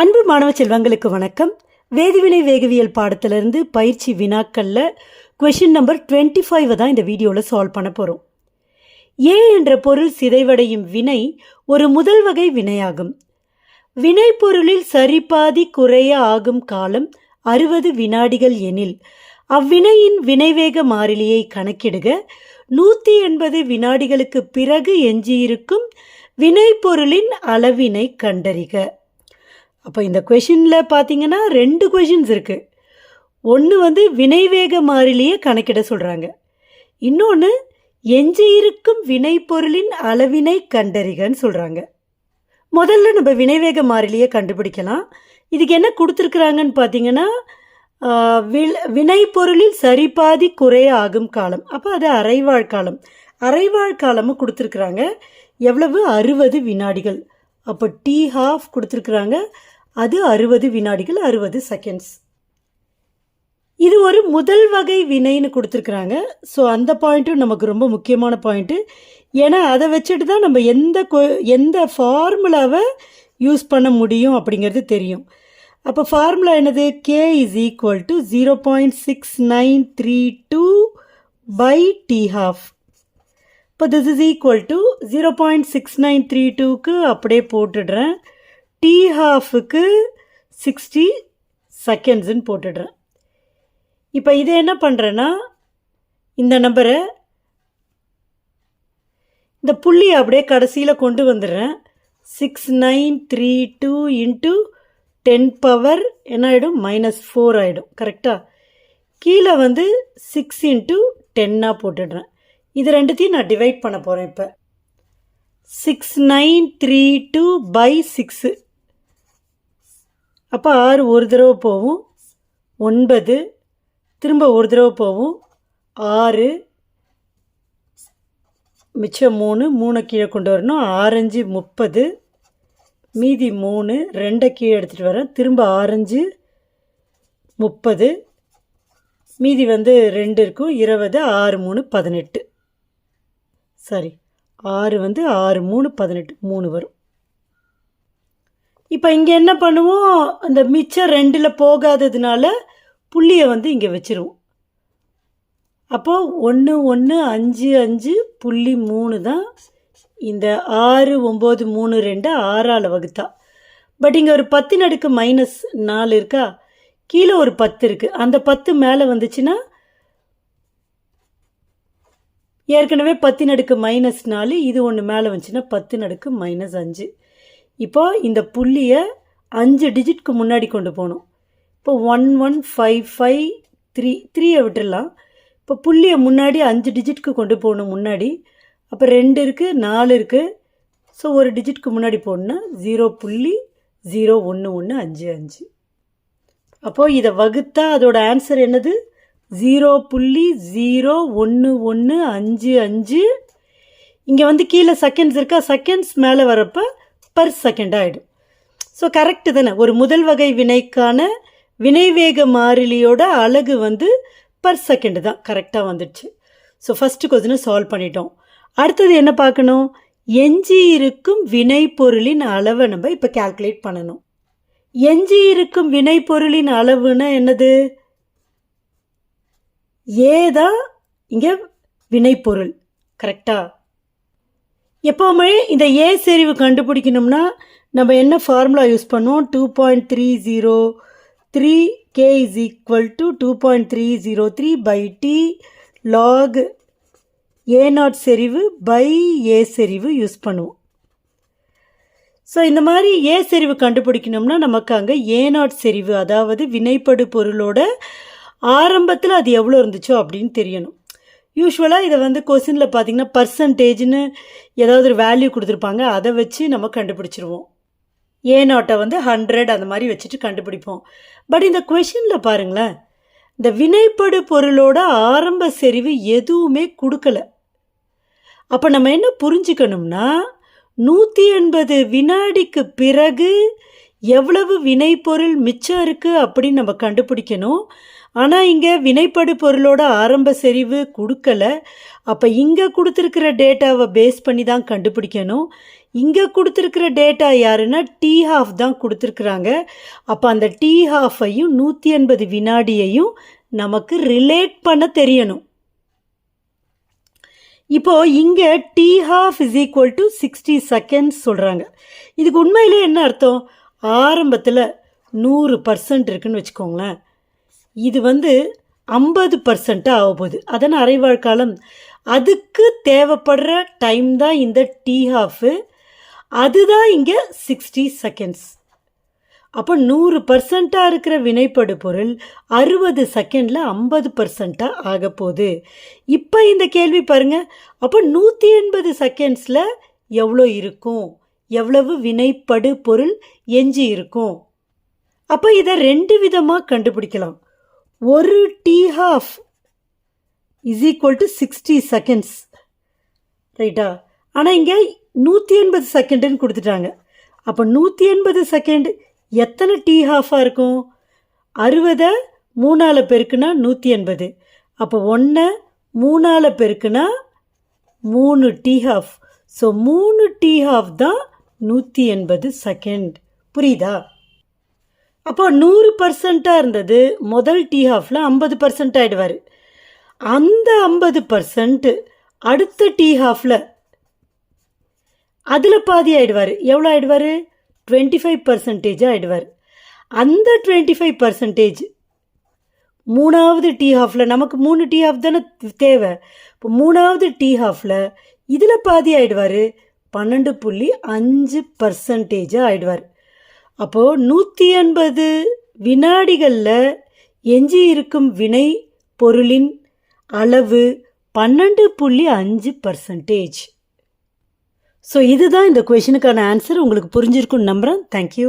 அன்பு மாணவ செல்வங்களுக்கு வணக்கம். வேதிவினை வேகவியல் பாடத்திலிருந்து பயிற்சி வினாக்களில் கொஷின் நம்பர் டுவெண்ட்டி ஃபைவ் தான் இந்த வீடியோவில் சால்வ் பண்ண போகிறோம் ஏ என்ற பொருள் சிதைவடையும் வினை ஒரு முதல் வகை வினையாகும். வினைப்பொருளில் சரிபாதி குறைய ஆகும் காலம் அறுபது வினாடிகள் எனில் அவ்வினையின் வினைவேக மாறிலியை கணக்கிடுக. நூற்றி எண்பது வினாடிகளுக்கு பிறகு எஞ்சியிருக்கும் வினைப்பொருளின் அளவினை கண்டறிக. அப்போ இந்த கொஷினில் பார்த்தீங்கன்னா ரெண்டு கொஷின்ஸ் இருக்குது ஒன்று வந்து வினைவேக மாறிலியை கணக்கிட சொல்கிறாங்க இன்னொன்று எஞ்சியிருக்கும் வினைப்பொருளின் அளவினை கண்டறிகன்னு சொல்கிறாங்க முதல்ல நம்ம வினைவேக மாறிலியை கண்டுபிடிக்கலாம். இதுக்கு என்ன கொடுத்துருக்குறாங்கன்னு பார்த்தீங்கன்னா வில்- வினைப்பொருளில் சரிபாதி குறைய ஆகும் காலம். அப்போ அது அரைவாழ் காலம். அரைவாழ் காலமும் கொடுத்துருக்குறாங்க. எவ்வளவு? அறுபது வினாடிகள். அப்போ டீ ஹாஃப் கொடுத்துருக்குறாங்க. அது அறுபது வினாடிகள் அறுபது செகண்ட்ஸ் இது ஒரு முதல் வகை வினைன்னு கொடுத்துருக்குறாங்க. ஸோ அந்த பாயிண்ட்டும் நமக்கு ரொம்ப முக்கியமான பாயிண்ட்டு ஏன்னா அதை வச்சுட்டு தான் நம்ம எந்த கொ- எந்த ஃபார்முலாவை யூஸ் பண்ண முடியும் அப்படிங்கிறது தெரியும். அப்போ ஃபார்முலா என்னது? K is equal to zero point six nine three two by t half இப்போ this is equal to zero point six nine three டூக்கு அப்படியே போட்டுடுறேன். டி ஹாஃபுக்கு சிக்ஸ்டி செகண்ட்ஸுன்னு போட்டுடுறேன். இப்போ இதை என்ன பண்ணுறேன்னா இந்த நம்பரை இந்த புள்ளியை அப்படியே கடைசியில் கொண்டு வந்துடுறேன். Six nine three two into ten power என்ன ஆகிடும் மைனஸ் ஃபோர் ஆகிடும் கரெக்டாக கீழே வந்து சிக்ஸ் இன்ட்டு டென்னாக போட்டுடுறேன். இது ரெண்டுத்தையும் நான் டிவைட் பண்ண போகிறேன் இப்போ. Six nine three two by six அப்போ ஆறு ஒரு தடவை போகும் ஒன்பது திரும்ப ஒரு தடவை போகும் ஆறு மிச்சம் மூணு மூணை கீழே கொண்டு வரணும். ஆரஞ்சு முப்பது மீதி மூணு ரெண்டை கீழே எடுத்துகிட்டு வரேன் திரும்ப ஆரஞ்சு முப்பது மீதி வந்து ரெண்டு இருக்கும். இருபது ஆறு மூணு பதினெட்டு. சரி ஆறு வந்து ஆறு மூணு பதினெட்டு மூணு வரும். இப்போ இங்கே என்ன பண்ணுவோம்? அந்த மிச்சம் ரெண்டில் போகாததுனால புள்ளியை வந்து இங்கே வச்சிருவோம். அப்போது ஒன்று ஒன்று அஞ்சு அஞ்சு புள்ளி மூணு தான் இந்த ஆறு ஒம்பது மூணு ரெண்டு ஆறால் வகுத்தா. பட் இங்கே ஒரு பத்து நடுக்கு மைனஸ் நாலு இருக்கா? கீழே ஒரு பத்து இருக்குது அந்த பத்து மேலே வந்துச்சுன்னா ஏற்கனவே பத்து நடுக்கு மைனஸ் நாலு இது ஒன்று மேலே வந்துச்சுன்னா பத்து நடுக்கு மைனஸ் அஞ்சு. இப்போ இந்த புள்ளியை அஞ்சு டிஜிட்க்கு முன்னாடி கொண்டு போகணும். இப்போ one one five five three த்ரீயை விட்டுடலாம் இப்போ புள்ளியை முன்னாடி அஞ்சு டிஜிட்க்கு கொண்டு போகணும் முன்னாடி. அப்போ ரெண்டு இருக்குது நாலு இருக்குது ஸோ ஒரு டிஜிட்க்கு முன்னாடி போடணும்னா ஜீரோ புள்ளி ஜீரோ ஒன்று ஒன்று அஞ்சு அஞ்சு. அப்போது இதை வகுத்தா அதோட ஆன்சர் என்னது? ஜீரோ புள்ளி ஜீரோ ஒன்று ஒன்று அஞ்சு அஞ்சு. இங்கே வந்து கீழே செகண்ட்ஸ் இருக்கா? செகண்ட்ஸ் மேலே வரப்போ பர் செகண்ட் ஆகிடும் ஸோ கரெக்டு தானே? ஒரு முதல் வகை வினைக்கான வினைவேக மாறிலியோட அழகு வந்து பர் செகண்டு தான். கரெக்டாக வந்துடுச்சு. ஸோ ஃபஸ்ட்டு கொஸ்டினை சால்வ் பண்ணிட்டோம். அடுத்தது என்ன பார்க்கணும்? எஞ்சி இருக்கும் வினைப்பொருளின் அளவை நம்ம இப்போ கால்குலேட் பண்ணணும். எஞ்சி இருக்கும் வினைப்பொருளின் அளவுன்னா என்னது? ஏ தான் இங்கே வினைப்பொருள். கரெக்டாக எப்போவுமே இந்த ஏ செறிவு கண்டுபிடிக்கணும்னா நம்ம என்ன ஃபார்முலா யூஸ் பண்ணுவோம்? Two point three zero three k is equal to two point three zero three by t log a naught செறிவு பை ஏ செறிவு யூஸ் பண்ணுவோம். ஸோ இந்த மாதிரி ஏ செறிவு கண்டுபிடிக்கணும்னா நமக்கு அங்கே ஏ நாட் செறிவு அதாவது வினைப்படு பொருளோட ஆரம்பத்தில் அது எவ்வளோ இருந்துச்சோ அப்படின்னு தெரியணும். யூஸ்வலாக இதை வந்து கொஸ்டினில் பார்த்தீங்கன்னா பர்சன்டேஜ்னு ஏதாவது ஒரு வேல்யூ கொடுத்துருப்பாங்க. அதை வச்சு நம்ம கண்டுபிடிச்சிருவோம். ஏ நாட்டை வந்து ஹண்ட்ரட் அந்த மாதிரி வச்சுட்டு கண்டுபிடிப்போம். பட் இந்த கொஷினில் பாருங்களேன். இந்த வினைப்படு பொருளோட ஆரம்ப செறிவு எதுவுமே கொடுக்கல. அப்போ நம்ம என்ன புரிஞ்சுக்கணும்னா நூற்றி எண்பது வினாடிக்கு பிறகு எவ்வளவு வினைப்பொருள் மிச்சம் இருக்குது அப்படின்னு நம்ம கண்டுபிடிக்கணும். ஆனால் இங்கே வினைப்படு பொருளோட ஆரம்ப செறிவு கொடுக்கல. அப்போ இங்கே கொடுத்துருக்கிற டேட்டாவை பேஸ் பண்ணி தான் கண்டுபிடிக்கணும். இங்கே கொடுத்துருக்கிற டேட்டா யாருன்னா டீ ஹாஃப் தான் கொடுத்துருக்குறாங்க. அப்போ அந்த டீ ஹாஃபையும் நூற்றி எண்பது வினாடியையும் நமக்கு ரிலேட் பண்ண தெரியணும். இப்போது இங்கே t half is equal to sixty seconds சொல்கிறாங்க இதுக்கு உண்மையிலே என்ன அர்த்தம்? ஆரம்பத்தில் நூறு பர்சன்ட் இருக்குன்னு வச்சுக்கோங்களேன். இது வந்து ஐம்பது பர்சண்ட்டாக ஆக போகுது. அதன் அரைவாழ்காலம் அதுக்கு தேவைப்படுற டைம் தான் இந்த டீ ஹாஃபு அதுதான் இங்கே சிக்ஸ்டி செகண்ட்ஸ் அப்போ நூறு பர்சண்ட்டாக இருக்கிற வினைப்படு பொருள் அறுபது செகண்டில் ஐம்பது பர்சண்ட்டாக ஆக போகுது. இப்போ இந்த கேள்வி பாருங்கள் அப்போ நூற்றி எண்பது செகண்ட்ஸில் எவ்வளோ இருக்கும்? எவ்வளவு வினைப்படு பொருள் எஞ்சி இருக்கும் அப்போ இதை ரெண்டு விதமாக கண்டுபிடிக்கலாம். ஒரு t half is equal to sixty seconds ரைட்டா ஆனால் இங்கே நூற்றி எண்பது செகண்டுன்னு கொடுத்துட்டாங்க. அப்போ நூற்றி எண்பது செகண்ட் எத்தனை டீ ஹாஃபாக இருக்கும்? அறுபதை மூணால் பெருக்குனா நூற்றி எண்பது. அப்போ ஒன்று மூணால் பெருக்குனா மூணு டீ ஹாஃப் ஸோ மூணு டீ ஹாஃப் தான் நூற்றி எண்பது செகண்ட் புரியுதா? அப்போ நூறு பர்சண்ட்டாக இருந்தது. முதல் டீ ஹாஃபில் ஐம்பது பர்சன்ட் ஆகிடுவார் அந்த ஐம்பது பர்சன்ட்டு அடுத்த டீ ஹாஃபில் அதில் பாதி ஆகிடுவார் எவ்வளோ ஆகிடுவார் டுவெண்ட்டி ஃபைவ் பர்சன்டேஜ் ஆகிடுவார் அந்த டுவெண்ட்டி ஃபைவ் பர்சன்டேஜ் மூணாவது டீ ஹாஃபில் நமக்கு மூணு டீ ஹாஃப் தானே தேவை. இப்போ மூணாவது டீ ஹாஃபில் இதில் பாதி ஆகிடுவார் பன்னெண்டு புள்ளி அஞ்சு பர்சன்டேஜாக ஆகிடுவார் அப்போது நூற்றி எண்பது வினாடிகளில் எஞ்சி இருக்கும் வினை பொருளின் அளவு பன்னெண்டு புள்ளி அஞ்சு பர்சன்டேஜ் ஸோ இதுதான் இந்த கொஷனுக்கான ஆன்சர் உங்களுக்கு புரிஞ்சிருக்குன்னு நம்புகிறேன் தேங்க்யூ